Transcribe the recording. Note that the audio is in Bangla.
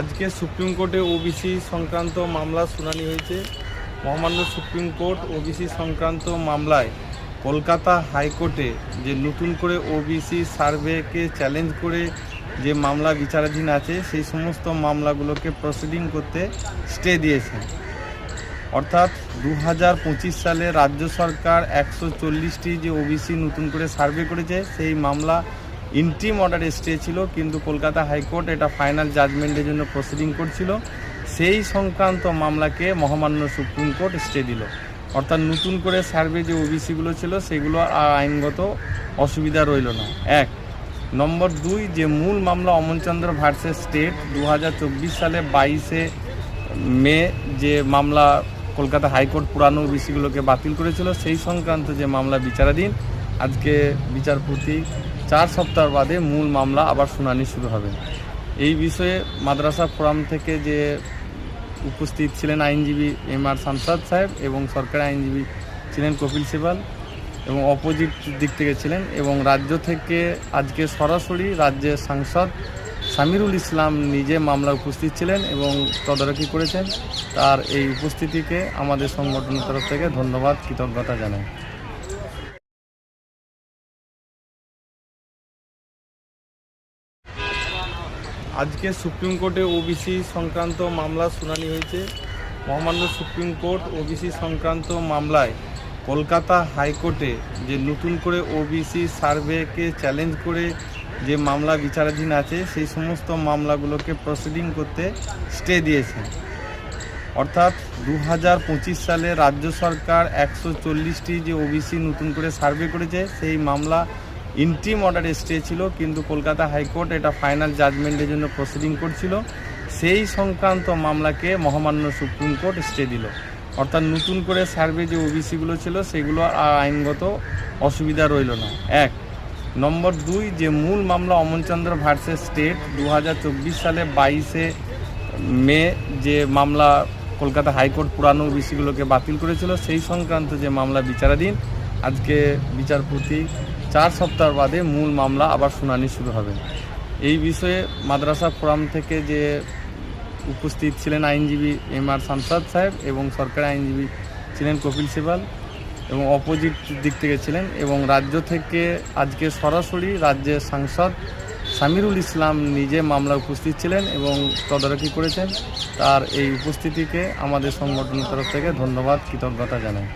আজকে সুপ্রিম কোর্টে ওবিসি সংক্রান্ত মামলা শুনানি হয়েছে। মহামান্য সুপ্রিম কোর্ট ওবিসি সংক্রান্ত মামলায় কলকাতা হাইকোর্টে যে নতুন করে ওবিসি সার্ভেকে চ্যালেঞ্জ করে যে মামলা বিচারাধীন আছে, সেই সমস্ত মামলাগুলোকে প্রসিডিং করতে স্টে দিয়েছে। অর্থাৎ দু হাজার পঁচিশ সালে রাজ্য সরকার একশো চল্লিশটি যে ওবিসি নতুন করে সার্ভে করেছে, সেই মামলা ইন্টিম অর্ডারে স্টে ছিল, কিন্তু কলকাতা হাইকোর্ট এটা ফাইনাল জাজমেন্টের জন্য প্রসিডিং করছিল। সেই সংক্রান্ত মামলাকে মহামান্য সুপ্রিম কোর্ট স্টে দিল। অর্থাৎ নতুন করে সার্ভে যে ওবিসিগুলো ছিল, সেগুলো আর আইনগত অসুবিধা রইল না। এক। নম্বর দুই, যে মূল মামলা অমনচন্দ্র ভার্সেস স্টেট দু হাজার চব্বিশ সালে বাইশে মে যে মামলা কলকাতা হাইকোর্ট পুরানো ওবিসিগুলোকে বাতিল করেছিল, সেই সংক্রান্ত যে মামলা বিচারাধীন, আজকে বিচারপতি চার সপ্তাহ বাদে মূল মামলা আবার শুনানি শুরু হবে। এই বিষয়ে মাদ্রাসা ফোরাম থেকে যে উপস্থিত ছিলেন আইনজীবী এম আর সানসাদ সাহেব এবং সরকারি আইনজীবী ছিলেন কপিল সিবাল এবং অপোজিট দিক থেকে ছিলেন এবং রাজ্য থেকে আজকে সরাসরি রাজ্যের সাংসদ সামিরুল ইসলাম নিজে মামলা উপস্থিত ছিলেন এবং তদারকি করেছেন। তার এই উপস্থিতিকে আমাদের সংগঠনের তরফ থেকে ধন্যবাদ, কৃতজ্ঞতা জানাই। আজকে সুপ্রিম কোর্টে ওবিসি সংক্রান্ত মামলা শুনানি হয়েছে। মহামান্য সুপ্রিম কোর্ট ওবিসি সংক্রান্ত মামলায় কলকাতা হাইকোর্টে যে নতুন করে ওবিসি সার্ভেকে চ্যালেঞ্জ করে যে মামলা বিচারাধীন আছে, সেই সমস্ত মামলাগুলোকে প্রসিডিং করতে স্টে দিয়েছে। অর্থাৎ দু হাজার পঁচিশ সালে রাজ্য সরকার একশো চল্লিশটি যে ওবিসি নতুন করে সার্ভে করেছে, সেই মামলা ইন্টিম অর্ডার স্টে ছিল, কিন্তু কলকাতা হাইকোর্ট এটা ফাইনাল জাজমেন্টের জন্য প্রসিডিং করছিল। সেই সংক্রান্ত মামলাকে মহামান্য সুপ্রিম কোর্ট স্টে দিল। অর্থাৎ নতুন করে সার্ভে যে ওবিসিগুলো ছিল, সেগুলো আইনগত অসুবিধা রইল না। এক, নম্বর দুই, যে মূল মামলা অমনচন্দ্র ভার্সেস স্টেট দু হাজার চব্বিশ সালে বাইশে মে যে মামলা কলকাতা হাইকোর্ট পুরানো ওবিসিগুলোকে বাতিল করেছিল, সেই সংক্রান্ত যে মামলা বিচারাধীন, আজকে বিচারপতি চার সপ্তাহ বাদে মূল মামলা আবার শুনানি শুরু হবে। এই বিষয়ে মাদ্রাসা ফোরাম থেকে যে উপস্থিত ছিলেন আইনজীবী এম আর সানসাদ সাহেব এবং সরকারি আইনজীবী ছিলেন কপিল সিবাল এবং অপোজিট দিক থেকে ছিলেন এবং রাজ্য থেকে আজকে সরাসরি রাজ্যের সাংসদ সামিরুল ইসলাম নিজে মামলা উপস্থিত ছিলেন এবং তদারকি করেছেন। তার এই উপস্থিতিকে আমাদের সংগঠনের তরফ থেকে ধন্যবাদ, কৃতজ্ঞতা জানাই।